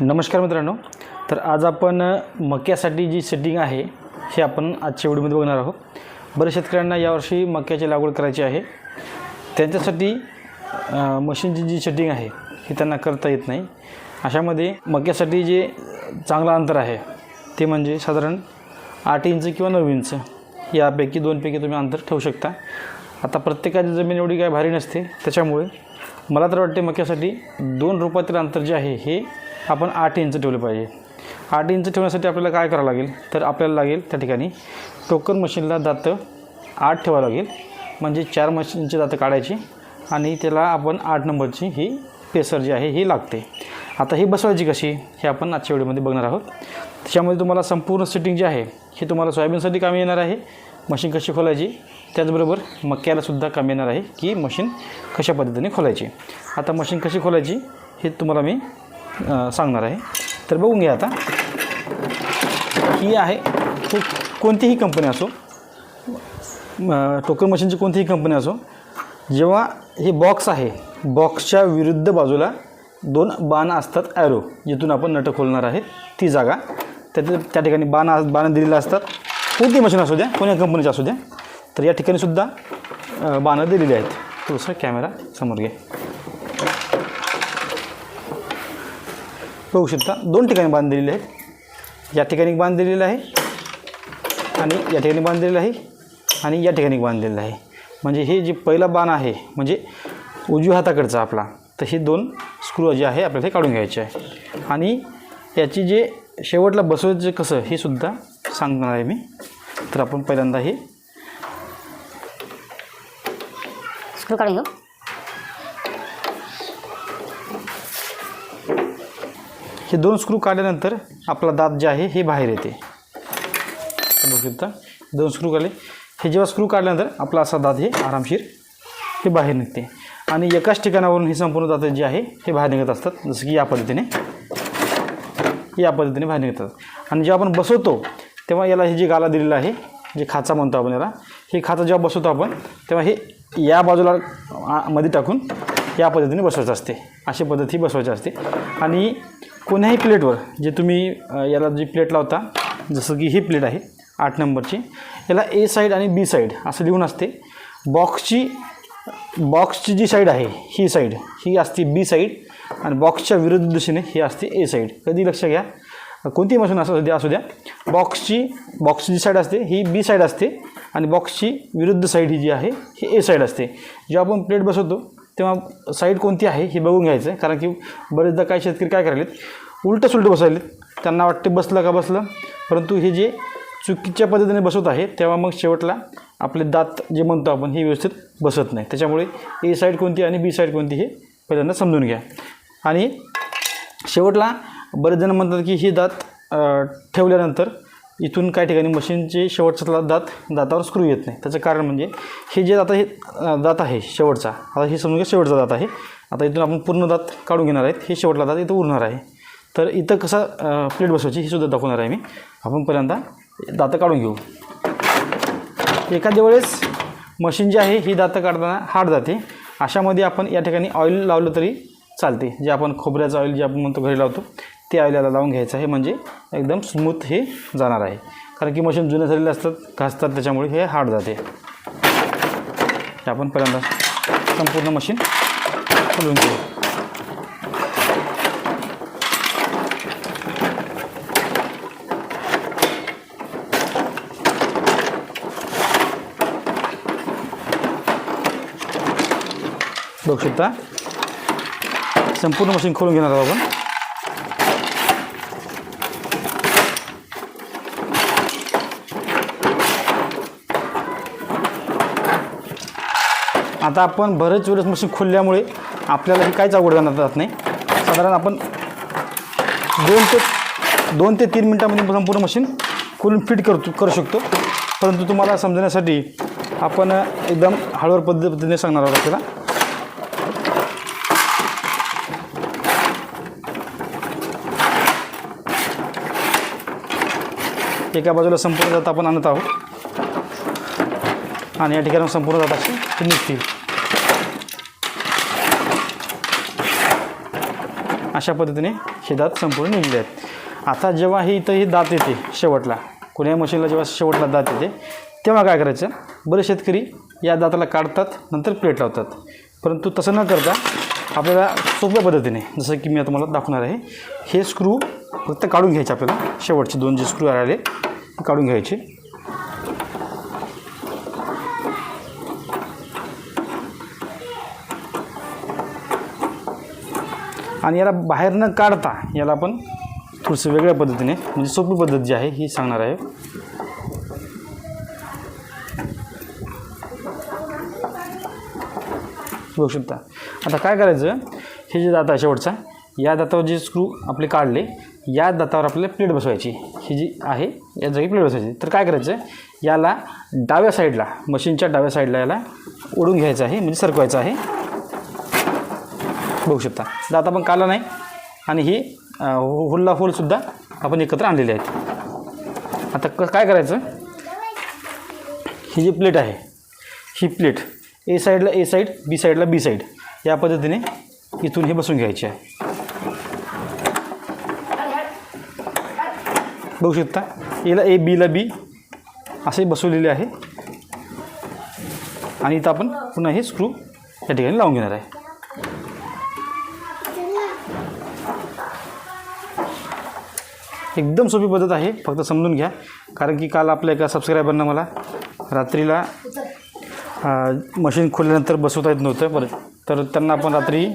नमस्कार मित्रांनो. तर आज आपण मक्यासाठी जी सेटिंग आहे हे आपण आजच्या व्हिडिओमध्ये बघणार आहोत. बऱ्याच शेतकऱ्यांना यावर्षी मक्याची लागवड करायची आहे. त्यांच्यासाठी मशीनची जी सेटिंग आहे हे त्यांना करता येत नाही. अशामध्ये मक्यासाठी जे चांगलं अंतर आहे ते म्हणजे साधारण आठ इंच किंवा नऊ इंच यापैकी दोनपैकी तुम्ही अंतर ठेवू शकता. आता प्रत्येकाची जमीन एवढी काय भारी नसते त्याच्यामुळे मला तर वाटते मक्यासाठी दोन रुपयातील अंतर जे आहे हे आपण आठ इंच ठेवलं पाहिजे. आठ इंच ठेवण्यासाठी आपल्याला काय करावं लागेल? तर आपल्याला लागेल त्या ठिकाणी टोकन मशीनला दातं आठ ठेवावं लागेल. म्हणजे चार मशीनची दातं काढायची आणि त्याला आपण आठ नंबरची ही पेसर जी आहे ही लागते. आता ही बसवायची कशी? हे आपण आजच्या व्हिडिओमध्ये बघणार आहोत. त्याच्यामध्ये तुम्हाला संपूर्ण सेटिंग जी आहे हे तुम्हाला सोयाबीनसाठी कामी येणार आहे. मशीन कशी खोलायची? त्याचबरोबर मक्यालासुद्धा कामी येणार आहे की मशीन कशा पद्धतीने खोलायची? आता मशीन कशी खोलायची हे तुम्हाला मी सांगणार आहे. तर बघून घ्या आता. ही आहे तो कोणतीही कंपनी असो टोकन मशीनची कोणतीही कंपनी असो जेव्हा हे बॉक्स आहे बॉक्सच्या विरुद्ध बाजूला दोन बाणं असतात ॲरो जिथून आपण नटं खोलणार आहे ती जागा. त्या त्या ठिकाणी बाण बाणं बाण असतात. कोणती मशीन असू द्या कोणत्या कंपनीची असू द्या तर या ठिकाणीसुद्धा बाणं दिलेली आहेत. थोडंसं कॅमेरा समोर घे. बघू शकता दोन ठिकाणी बांध दिलेले आहेत. या ठिकाणी बांधलेलं बांध आहे आणि या ठिकाणी बांध आहे आणि या ठिकाणी बांधलेलं बांध आहे. म्हणजे हे जे पहिला बाण आहे म्हणजे उजव्या हाताकडचा आपला तर हे दोन स्क्रू जे आहे आपल्याला हे काढून घ्यायचे आहे. आणि याची जे शेवटला बसवायचं कसं हे सुद्धा सांगणार आहे मी. तर आपण पहिल्यांदा हे स्क्रू काढून घेऊ. हे दोन स्क्रू काढल्यानंतर आपला दात जे आहे हे बाहेर येते. बघू शकता. दोन स्क्रू काढले. हे जेव्हा स्क्रू काढल्यानंतर आपला असा दात हे आरामशीर हे बाहेर निघते. आणि एकाच ठिकाणावरून हे संपूर्ण दात जे आहे हे बाहेर निघत असतात. जसं की या पद्धतीने. या पद्धतीने बाहेर निघतात. आणि जेव्हा आपण बसवतो तेव्हा याला हे जे गाला दिलेलं आहे जे खाचा म्हणतो आपण याला हे खाचा जेव्हा बसवतो आपण तेव्हा हे या बाजूला मध्ये टाकून या पद्धतीने बसवायचं असते. अशी पद्धत ही बसवायची असते. आणि कोण्याही प्लेटवर जे तुम्ही याला जी प्लेट लावता जसं की ही प्लेट आहे आठ नंबरची याला ए साईड आणि बी साईड असं लिहून असते. बॉक्सची बॉक्सची जी साईड आहे ही साईड ही असते बी साईड आणि बॉक्सच्या विरुद्ध दिशेने ही असते ए साईड. कधी लक्ष घ्या. कोणती मशीन असू द्या असू द्या. बॉक्सची बॉक्सची जी साईड असते ही बी साईड असते आणि बॉक्सची विरुद्ध साईड ही जी आहे ही ए साईड असते. जेव्हा आपण प्लेट बसवतो तेव्हा साईड कोणती आहे हे बघून घ्यायचं आहे कारण की बरेचदा काही शेतकरी काय करायलेत उलटं सुलटं बसवलेत. त्यांना वाटते बसलं का बसलं. परंतु हे जे चुकीच्या पद्धतीने बसवत आहे तेव्हा मग शेवटला आपले दात जे म्हणतो आपण हे व्यवस्थित बसत नाही. त्याच्यामुळे ए साईड कोणती आणि बी साईड कोणती हे पहिल्यांदा समजून घ्या. आणि शेवटला बरेच जण म्हणतात की ही दात ठेवल्यानंतर इथून काही ठिकाणी मशीनचे शेवटचा दात दातावर स्क्रू येत नाही. त्याचं कारण म्हणजे हे जे आता हे दात आहे शेवटचा आता हे समजून घ्या शेवटचा दात आहे. आता इथून आपण पूर्ण दात काढून घेणार आहेत. हे शेवटला दात इथं उरणार आहे. तर इथं कसं प्लेट बसवायची हे सुद्धा दाखवणार आहे मी. आपण पहिल्यांदा दातं काढून घेऊ. एखाद्या वेळेस मशीन जी आहे ही दातं काढताना हार्ड जाते. अशामध्ये आपण या ठिकाणी ऑइल लावलं तरी चालते. जे आपण खोबऱ्याचं ऑइल जे आपण म्हणतो घरी लावतो ते आयल्याला लावून घ्यायचं आहे. म्हणजे एकदम स्मूथ हे जाणार आहे. कारण की मशीन जुने झालेले असतात घासतात त्याच्यामुळे हे हार्ड जाते. आपण पहिल्यांदा संपूर्ण मशीन खोलून घेऊ. बघू शकता? संपूर्ण मशीन खोलून घेणार आहोत आपण. आता आपण बरेच वेळेस मशीन खोलल्यामुळे आपल्याला ही काहीच अवघड जाणार जात नाही. साधारण आपण दोन ते दोन ते तीन मिनटामध्ये संपूर्ण मशीन खोलून फिट करतो करू शकतो. परंतु तुम्हाला समजण्यासाठी आपण एकदम हळूवार पद्धतीने सांगणार आहोत आपल्याला. एका बाजूला संपूर्ण जात आपण आणत आहोत. आणि या ठिकाणी संपूर्ण जात अशी निघतील अशा पद्धतीने हे दात संपूर्ण निघले आहेत. आता जेव्हा हे इथं हे दात येते शेवटला कुण्या मशीनला जेव्हा शेवटला दात येते तेव्हा काय करायचं? बरेच शेतकरी या दाताला काढतात नंतर प्लेट लावतात. परंतु तसं न करता आपल्याला सोप्या पद्धतीने जसं की मी आता तुम्हाला दाखवणार आहे हे स्क्रू फक्त काढून घ्यायचे आपल्याला. शेवटचे दोन जे स्क्रू आले काढून घ्यायचे. आणि याला बाहेर न काढता याला आपण थोडंसं वेगळ्या पद्धतीने म्हणजे सोपी पद्धत जी आहे ही सांगणार आहे. बघू शकता. आता काय करायचं? हे जे दाता आहे शेवटचा या दातावर जे स्क्रू आपले काढले या दातावर आपल्याला प्लेट बसवायची. ही जी आहे या जागी प्लेट बसवायची. तर काय करायचं? याला डाव्या साईडला मशीनच्या डाव्या साईडला याला ओढून घ्यायचं आहे म्हणजे सरकवायचं आहे. बघू शकता. दाता पण काला नाही आणि ही हुल्ला होलसुद्धा आपण एकत्र आणलेले आहेत. आता क काय करायचं? ही जी प्लेट आहे ही प्लेट ए साईडला ए साईड बी साईडला बी साईड या पद्धतीने इथून हे बसून घ्यायचे आहे. बघू शकता एला ए बीला बी असे बसवलेले आहे. आणि इथं आपण पुन्हा हे स्क्रू या ठिकाणी लावून घेणार आहे. एकदम सोपी पद्धत आहे. फक्त समजून घ्या. कारण की काल आपल्या एका सबस्क्रायबरनं मला रात्रीला मशीन खोलल्यानंतर बसवता येत नव्हतं. परत तर त्यांना आपण रात्री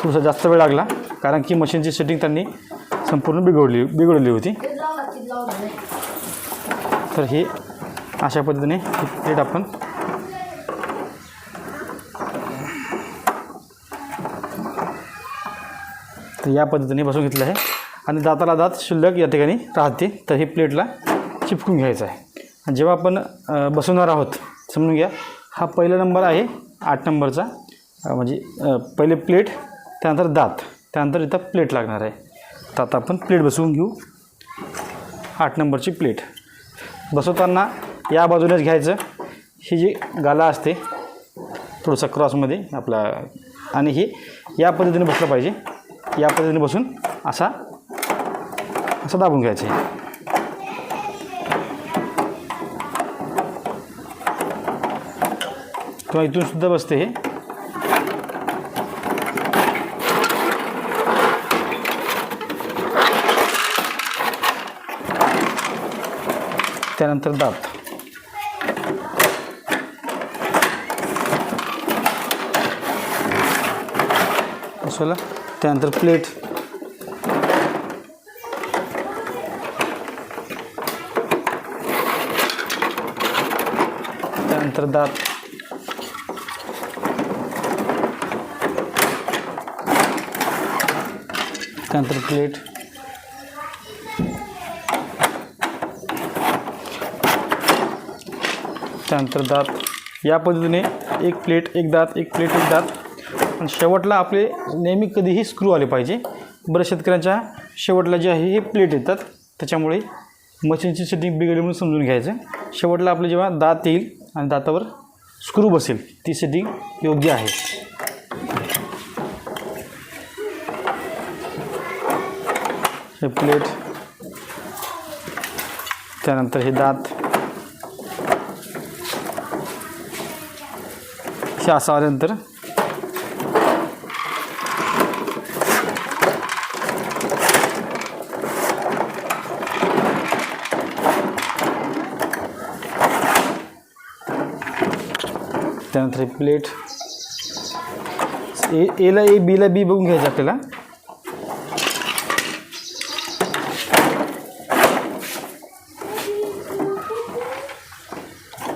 थोडासा जास्त वेळ लागला. कारण की मशीनची सेटिंग त्यांनी संपूर्ण बिघडली बिघडली होती. तर हे अशा पद्धतीने प्लेट आपण तर या पद्धतीने बसून घेतलं आहे. आणि दाताला दात शिल्लक या ठिकाणी राहते. तर हे प्लेटला चिपकून घ्यायचं आहे. आणि जेव्हा आपण बसवणार आहोत समजून घ्या हा पहिला नंबर आहे आठ नंबरचा. म्हणजे पहिले प्लेट त्यानंतर दात. त्यानंतर इथं प्लेट लागणार आहे. तर आता आपण प्लेट बसवून घेऊ. आठ नंबरची प्लेट. बसवताना या बाजूनेच घ्यायचं. ही जी गाला असते थोडंसं क्रॉसमध्ये आपला आणि हे या पद्धतीने बसलं पाहिजे. या पद्धतीने बसून असा असं दाबून घ्यायचं आहे किंवा इथून सुद्धा बसते हे त्यानंतर दात बसवला त्यानंतर प्लेट नंतर दात त्यानंतर प्लेट त्यानंतर दात या पद्धतीने एक प्लेट एक दात एक प्लेट एक दात. आणि शेवटला आपले नेहमी कधीही स्क्रू आले पाहिजे. बऱ्याच शेतकऱ्यांच्या शेवटला जे आहे हे प्लेट येतात. त्याच्यामुळे मशीनची सेटिंग बिघडली म्हणून समजून घ्यायचं. शेवटला आपलं जेव्हा दात येईल आणि दातावर स्क्रू बसेल. ती सिद्धी योग्य आहे. हे प्लेट त्यानंतर हे दात. हे असं त्यानंतर हे प्लेट ए एला ए बीला बी बघून घ्यायचं आपल्याला.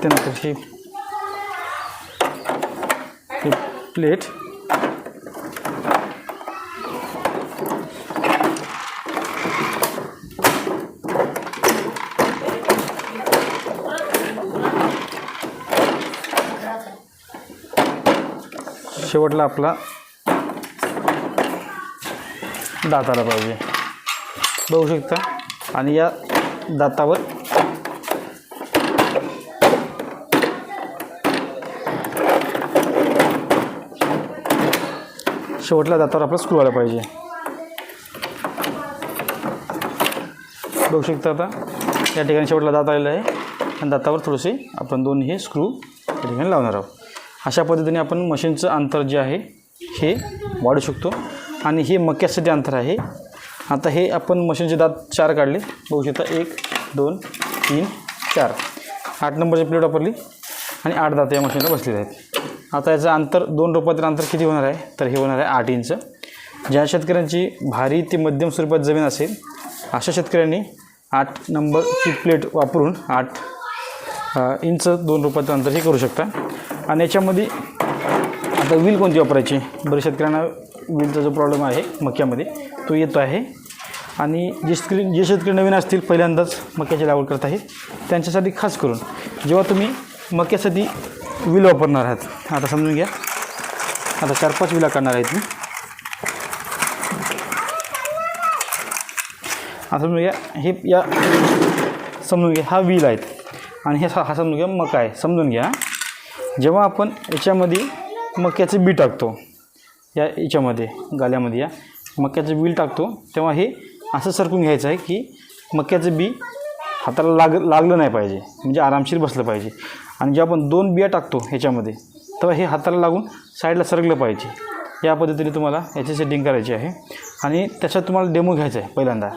त्यानंतर हे हे प्लेट शेवटला आपला दात आला पाहिजे. बघू शकता. आणि या दातावर शेवटला दातावर आपला स्क्रू आला पाहिजे. बघू शकता आता. या ठिकाणी शेवटला दात आलेला आहे. आणि दातावर थोडेसे आपण दोन हे स्क्रू या ठिकाणी लावणार आहोत. अशा पद्धतीने आपण मशीनचं अंतर जे आहे हे वाढू शकतो. आणि हे मक्यासाठी अंतर आहे. आता हे आपण मशीनचे दात चार काढले. बघू शकता एक दोन तीन चार. आठ नंबरची प्लेट वापरली आणि आठ दात या मशीनला बसलेले आहेत. आता याचं अंतर दोन रोपातील अंतर किती होणार आहे? तर हे होणार आहे आठ इंच. ज्या शेतकऱ्यांची भारी ते मध्यम स्वरूपात जमीन असेल अशा शेतकऱ्यांनी आठ नंबरची प्लेट वापरून आठ इंच दोन रुपयाचं अंतर हे करू शकता. आणि याच्यामध्ये आता व्हील कोणती वापरायची? बरेच शेतकऱ्यांना व्हीलचा जो प्रॉब्लेम आहे मक्यामध्ये तो येतो आहे. आणि जे शेतकरी जे शेतकरी नवीन असतील पहिल्यांदाच मक्याची लागवड करत आहेत त्यांच्यासाठी खास करून जेव्हा तुम्ही मक्यासाठी व्हील वापरणार आहात आता समजून घ्या. आता चार पाच विला काढणार आहेत मी. आता समजून घ्या हे या समजून घ्या हा व्हील आहेत. आणि हे हा समजून घ्या मका आहे. समजून घ्या. जेव्हा आपण याच्यामध्ये मक्याचं बी टाकतो या याच्यामध्ये गाल्यामध्ये या मक्याचं बील टाकतो तेव्हा हे असं सरकून घ्यायचं आहे की मक्याचं बी हाताला लाग लागलं नाही पाहिजे म्हणजे आरामशीर बसलं पाहिजे. आणि जेव्हा आपण दोन बिया टाकतो ह्याच्यामध्ये तेव्हा हे हाताला लागून साईडला सरकलं पाहिजे. या पद्धतीने तुम्हाला याची सेटिंग करायची आहे. आणि त्याच्यात तुम्हाला डेमो घ्यायचा आहे पहिल्यांदा.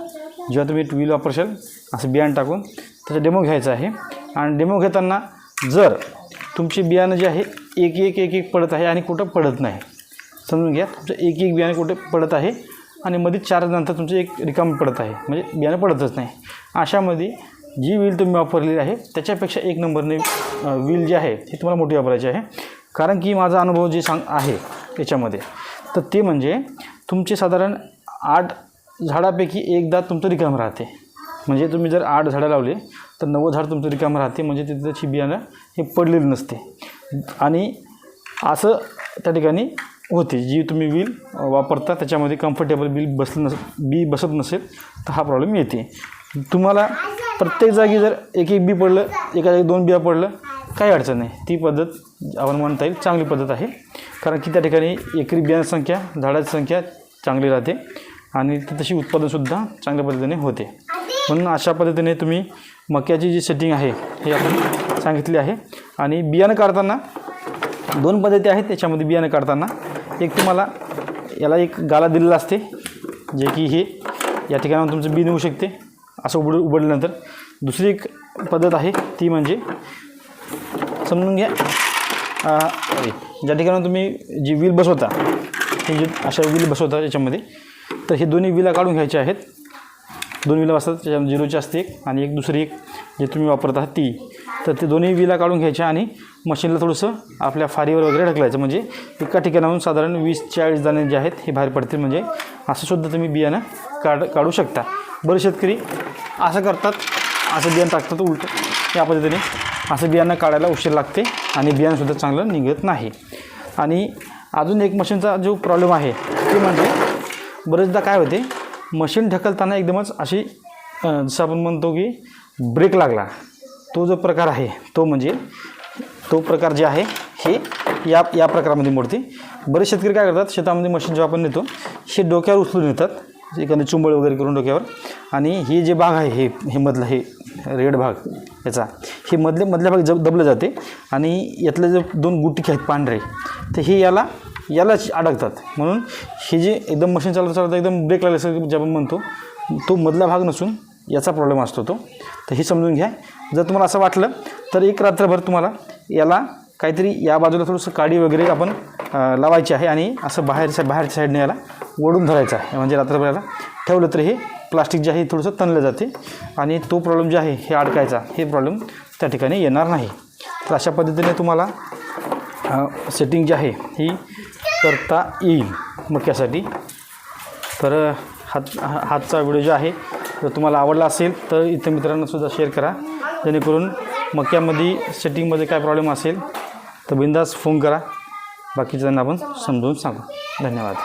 जेव्हा तुम्ही व्हील वापरशाल असं बियाणं टाकून त्याचा डेमो घ्यायचा आहे. आणि डेमो घेताना जर तुमचे बियाणं जे आहे एक एक एक एक पडत आहे आणि कुठं पडत नाही. समजून घ्या तुमचं एक एक बियाणं कुठे पडत आहे आणि मध्ये चार नंतर तुमचं एक रिकाम पडत आहे. म्हणजे बियाणं पडतच नाही. अशामध्ये जी व्हील तुम्ही वापरलेली आहे त्याच्यापेक्षा एक नंबरने व्हील जी आहे ती तुम्हाला मोठी वापरायची आहे. कारण की माझा अनुभव जे सांग आहे याच्यामध्ये तर ते म्हणजे तुमचे साधारण आठ झाडापैकी एकदा तुमचं रिकाम राहते. म्हणजे तुम्ही जर आठ झाडं लावले तर नवं झाड तुमचं रिकाम राहते. म्हणजे तिथे त्याची बियाणं हे पडलेली नसते. आणि असं त्या ठिकाणी होते. जी तुम्ही बिल वापरता त्याच्यामध्ये कम्फर्टेबल बिल बसलं नस बी बसत नसेल तर हा प्रॉब्लेम येते. तुम्हाला प्रत्येक जागी जर एक एक बी पडलं एका जागी दोन बिया पडलं काही अडचण नाही. ती पद्धत आपण म्हणता येईल चांगली पद्धत आहे. कारण की त्या ठिकाणी एकरी बियाण्याची संख्या झाडाची संख्या चांगली राहते. आणि तशी उत्पादनसुद्धा चांगल्या पद्धतीने होते. म्हणून अशा पद्धतीने तुम्ही मक्याची जी सेटिंग आहे हे आपण सांगितली आहे. आणि बियाणं काढताना दोन पद्धती आहेत त्याच्यामध्ये बियाणं काढताना. एक तुम्हाला याला एक गाला दिलेला असते जे की हे या ठिकाणावर तुमचं बी निघू शकते असं उघड उघडल्यानंतर दुसरी एक पद्धत आहे ती म्हणजे समजून घ्या ज्या ठिकाणी तुम्ही जी व्हील बसवता हे जे अशा व्हील बसवता याच्यामध्ये तर हे दोन्ही विला काढून घ्यायचे आहेत. दोन विला असतात त्याच्यामध्ये झिरोची असते एक आणि एक दुसरी एक जे तुम्ही वापरत आहात ती. तर ते दोन्ही विला काढून घ्यायच्या आणि मशीनला थोडंसं आपल्या फारीवर वगैरे ढकलायचं. म्हणजे एका ठिकाणाहून साधारण वीस चाळीस दाणे जे आहेत हे बाहेर पडतील. म्हणजे असंसुद्धा तुम्ही बियाणं काढ काढू शकता. बरेच शेतकरी असं करतात. असं बियाणं टाकतात उलट. या पद्धतीने असं बियाणं काढायला उशीर लागते आणि बियाणंसुद्धा चांगलं निघत नाही. आणि अजून एक मशीनचा जो प्रॉब्लेम आहे ते म्हणजे बरेचदा काय होते मशीन ढकलताना एकदमच अशी जसं आपण म्हणतो की ब्रेक लागला. तो जो प्रकार आहे तो म्हणजे तो प्रकार जे आहे हे या या प्रकारामध्ये मोडते. बरेच शेतकरी काय करतात शेतामध्ये मशीन जेव्हा आपण नेतो हे डोक्यावर उचलून येतात एखादं चुंबळ वगैरे करून डोक्यावर. आणि हे जे भाग आहे हे हे मधलं हे रेड भाग याचा हे मधले मधल्या भाग जब दबलं जाते. आणि यातले जे दोन गुटिके आहेत पांढरे तर हे याला यालाच अडकतात. म्हणून हे जे एकदम मशीन चालवता चालवता एकदम ब्रेक लागल्यासारखं जे आपण म्हणतो तो मधला भाग नसून याचा प्रॉब्लेम असतो तो. तर हे समजून घ्या. जर तुम्हाला असं वाटलं तर एक रात्रभर तुम्हाला याला काहीतरी या बाजूला थोडंसं काडी वगैरे आपण लावायची आहे आणि असं बाहेरच्या बाहेरच्या साईडने याला ओढून धरायचं आहे. म्हणजे रात्रभर याला ठेवलं तर हे प्लास्टिक जे आहे थोडंसं तणलं जाते आणि तो प्रॉब्लेम जे आहे हे अडकायचा. हे प्रॉब्लेम त्या ठिकाणी येणार नाही. तर अशा पद्धतीने तुम्हाला सेटिंग जी आहे ही करता येईल मक्यासाठी तर हात हा- हातचा व्हिडिओ जो आहे जर तुम्हाला आवडला असेल तर इतर मित्रांनासुद्धा शेअर करा. जेणेकरून मक्यामध्ये सेटिंगमध्ये काय प्रॉब्लेम असेल तर बिंदास फोन करा. बाकीच्यांना आपण समजून सांगू. धन्यवाद.